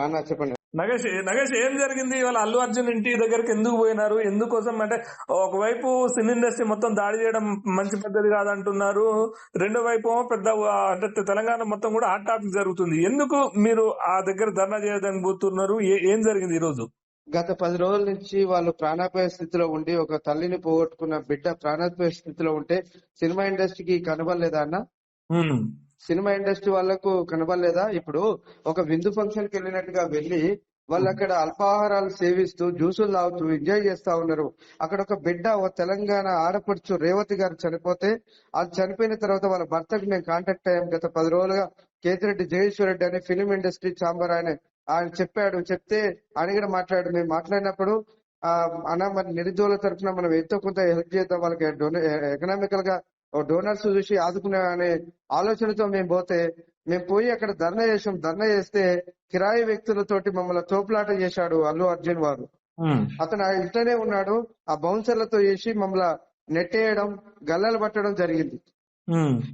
చెప్పండి. నగేష్ నగేష్ ఏం జరిగింది? ఇవాళ అల్లు అర్జున్ ఇంటి దగ్గరికి ఎందుకు పోయినారు? ఎందుకోసం అంటే ఒకవైపు సినీ ఇండస్ట్రీ మొత్తం దాడి చేయడం మంచి పద్ధతి కాదంటున్నారు. రెండో వైపు పెద్ద అంటే తెలంగాణ మొత్తం కూడా హాట్ టాపిక్ జరుగుతుంది. ఎందుకు మీరు ఆ దగ్గర ధర్నా చేయడానికి పోతున్నారు? ఏ- జరిగింది ఈ రోజు గత పది రోజుల నుంచి వాళ్ళు ప్రాణాపాయ స్థితిలో ఉండి ఒక తల్లిని పోగొట్టుకున్న బిడ్డ ప్రాణాపాయ స్థితిలో ఉంటే సినిమా ఇండస్ట్రీకి కనబడలేదా అన్న? సినిమా ఇండస్ట్రీ వాళ్ళకు కనబడలేదా? ఇప్పుడు ఒక విందు ఫంక్షన్కి వెళ్ళినట్టుగా వెళ్ళి వాళ్ళు అక్కడ అల్పాహారాలు సేవిస్తూ జ్యూసులు తాగుతూ ఎంజాయ్ చేస్తా ఉన్నారు. అక్కడ ఒక బిడ్డ ఒక తెలంగాణ ఆడపడుచు రేవతి గారు చనిపోతే అది చనిపోయిన తర్వాత వాళ్ళ భర్తకు మేము కాంటాక్ట్ అయ్యాం గత పది రోజులుగా కేతిరెడ్డి జయేశ్వర్ రెడ్డి అని ఫిలిం ఇండస్ట్రీ ఛాంబర్ ఆయన ఆయన చెప్పాడు చెప్తే ఆయన కూడా మాట్లాడు మేము మాట్లాడినప్పుడు ఆ అన్న మరి నిరుద్యోగుల తరఫున మనం ఎంతో కొంత హెల్ప్ చేద్దాం వాళ్ళకి ఎకనామికల్గా డోనర్స్ చూసి ఆదుకునే అనే ఆలోచనతో మేము పోతే మేము పోయి అక్కడ ధర్నా చేసాం ధర్నా చేస్తే కిరాయి వ్యక్తులతోటి మమ్మల్ని తోపులాట చేశాడు అల్లు అర్జున్ వారు. అతను ఆ ఇంట్లోనే ఉన్నాడు. ఆ బౌన్సర్లతో చేసి మమ్మల్ని నెట్టేయడం గల్లలు పట్టడం జరిగింది.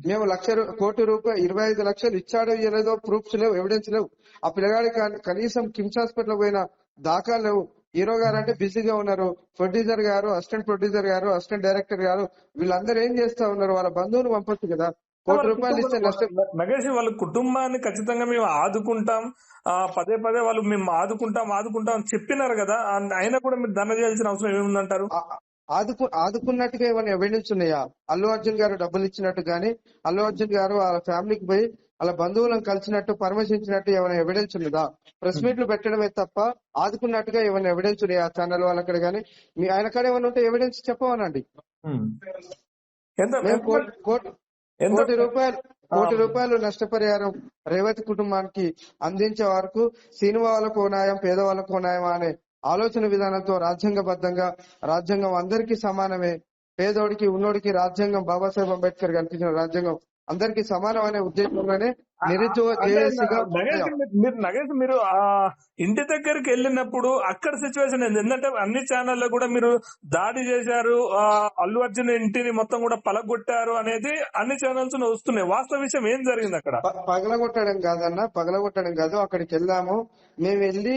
మేము లక్ష కోటి రూపాయలు ఇరవై ఐదు లక్షలు ఇచ్చాడో ఇవ్వలేదో ప్రూఫ్స్ లేవు ఎవిడెన్స్ లేవు. ఆ పిల్లగాడి కా- కనీసం కిమ్స్ హాస్పిటల్ పోయిన దాఖలు లేవు. హీరో గారు అంటే బిజీగా ఉన్నారు. ప్రొడ్యూసర్ గారు అసిస్టెంట్ ప్రొడ్యూసర్ గారు అసిస్టెంట్ డైరెక్టర్ గారు వీళ్ళందరూ ఏం చేస్తా ఉన్నారు? వాళ్ళ బంధువులు పంపొచ్చు కదా. కోటి రూపాయలు ఇస్తే నష్టం. నగేష్ వాళ్ళ కుటుంబాన్ని ఖచ్చితంగా మేము ఆదుకుంటాం. ఆ పదే పదే వాళ్ళు మేము ఆదుకుంటాం ఆదుకుంటాం అని చెప్పినారు కదా. అయినా కూడా మీరు ధర్నా చేయాల్సిన అవసరం ఏముందంటారు? ఆదుకు ఆదుకున్నట్టుగా ఏమైనా ఎవిడెన్స్ ఉన్నాయా? అల్లు అర్జున్ గారు డబ్బులు ఇచ్చినట్టు గానీ అల్లు అర్జున్ గారు వాళ్ళ ఫ్యామిలీకి పోయి వాళ్ళ బంధువులను కలిసినట్టు పరామర్శించినట్టు ఏమైనా ఎవిడెన్స్ ఉన్నదా? ప్రెస్ మీట్లు పెట్టడమే తప్ప ఆదుకున్నట్టుగా ఏమైనా ఎవిడెన్స్ ఉన్నాయా ఛానల్ వాళ్ళ అక్కడ గానీ? మీ ఆయన కాడ ఏమైనా ఉంటే ఎవిడెన్స్ చెప్పమనండి మేము కోటి రూపాయలు కోటి రూపాయలు నష్టపరిహారం రేవతి కుటుంబానికి అందించే వరకు సినిమా వాళ్ళకు న్యాయం పేదవాళ్ళకు న్యాయం అనే ఆలోచన విధానంతో రాజ్యాంగబద్ధంగా రాజ్యాంగం అందరికీ సమానమే. పేదోడికి ఉన్నోడికి రాజ్యాంగం బాబాసాహెబ్ అంబేద్కర్ కల్పించిన రాజ్యాంగం అందరికీ సమానం అనే ఉద్దేశంలోనే నిరుద్యోగ మీరు- నగేష్ మీరు ఆ ఇంటి దగ్గరికి వెళ్ళినప్పుడు అక్కడ సిచ్యువేషన్ ఎందుకంటే అన్ని ఛానల్లో కూడా మీరు దాడి చేశారు అల్లు అర్జున్ ఇంటిని మొత్తం కూడా పలగొట్టారు అనేది అన్ని ఛానల్స్ వస్తున్నాయి. వాస్తవ విషయం ఏం జరిగింది అక్కడ? పగలగొట్టడం కాదన్న పగలగొట్టడం కాదు అక్కడికి వెళ్ళాము మేము వెళ్ళి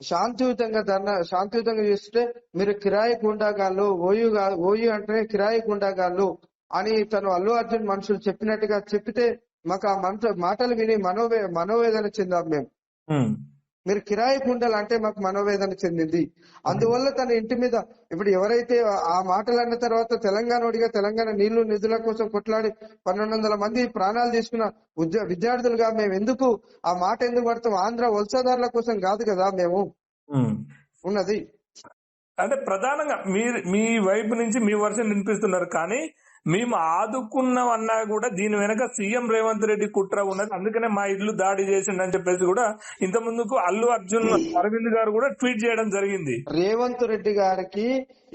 శాంతియుతంగా ధర్నా శాంతియుతంగా చేస్తే మీరు కిరాయి గుండాగాళ్ళు ఓయు ఓయు అంటే కిరాయి గుండాగాళ్ళు అని తను అల్లు అర్జున్ మనుషులు చెప్పినట్టుగా చెప్పితే మాకు ఆ మంట మాటలు విని మనోవే మనోవేదన చెందాం మేము. మీరు కిరాయి గుండెలు అంటే మాకు మనోవేదన చెందింది. అందువల్ల తన ఇంటి మీద ఇప్పుడు ఎవరైతే ఆ మాటలు అన్న తర్వాత తెలంగాణోడిగా తెలంగాణ నీళ్ళు నిధుల కోసం కొట్లాడి పన్నెండు వందల మంది ప్రాణాలు తీసుకున్న విద్యార్థులుగా మేము ఎందుకు ఆ మాట ఎందుకు పడతాం ఆంధ్ర వలసదారుల కోసం కాదు కదా మేము. ఉన్నది. అంటే ప్రధానంగా మీ మీ వైపు నుంచి మీ వర్షన్ వినిపిస్తున్నారు కానీ మేము ఆదుకున్నామన్నా కూడా దీని వెనక సీఎం రేవంత్ రెడ్డి కుట్ర ఉన్నది. అందుకనే మా ఇల్లు దాడి చేసిండని చెప్పేసి కూడా ఇంత ముందుకు అల్లు అర్జున్ అరవింద్ గారు కూడా ట్వీట్ చేయడం జరిగింది. రేవంత్ రెడ్డి గారికి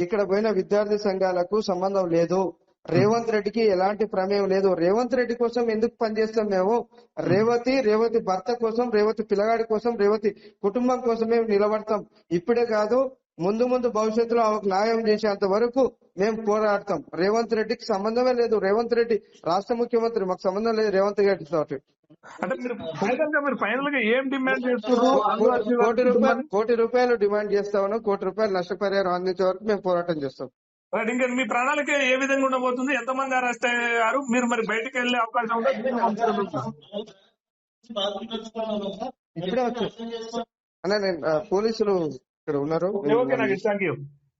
ఇక్కడ పోయిన విద్యార్థి సంఘాలకు సంబంధం లేదు. రేవంత్ రెడ్డికి ఎలాంటి ప్రమేయం లేదు. రేవంత్ రెడ్డి కోసం ఎందుకు పనిచేస్తాం మేము? రేవతి రేవతి భర్త కోసం రేవతి పిల్లగాడి కోసం రేవతి కుటుంబం కోసమే నిలబడతాం. ఇప్పుడే కాదు ముందు ముందు భవిష్యత్తులో ఆమెకు న్యాయం చేసేంత వరకు మేము పోరాడతాం. రేవంత్ రెడ్డికి సంబంధమే లేదు. రేవంత్ రెడ్డి రాష్ట్ర ముఖ్యమంత్రి మాకు సంబంధం లేదు. రేవంత్ రెడ్డి తోటి. అంటే మీరు ఫైనల్గా ఏం డిమాండ్ చేస్తున్నారు? కోటి రూపాయలు? కోటి రూపాయలు డిమాండ్ చేస్తా ఉన్నాం కోటి రూపాయలు నష్టపరిహారం అందించే వరకు మేము పోరాటం చేస్తాం. రైట్, ఇంకా మీ ప్రణాళిక ఏ విధంగా ఉండబోతుంది? ఎంతమంది అరెస్ట్ అయ్యారు? మీరు మరి బయటకు వెళ్ళే అవకాశం ఉందా? ఇప్పుడే వచ్చారు అన్న నేను పోలీసులు ఇక్కడ ఉన్నారు ఓకే నాకు థ్యాంక్ యూ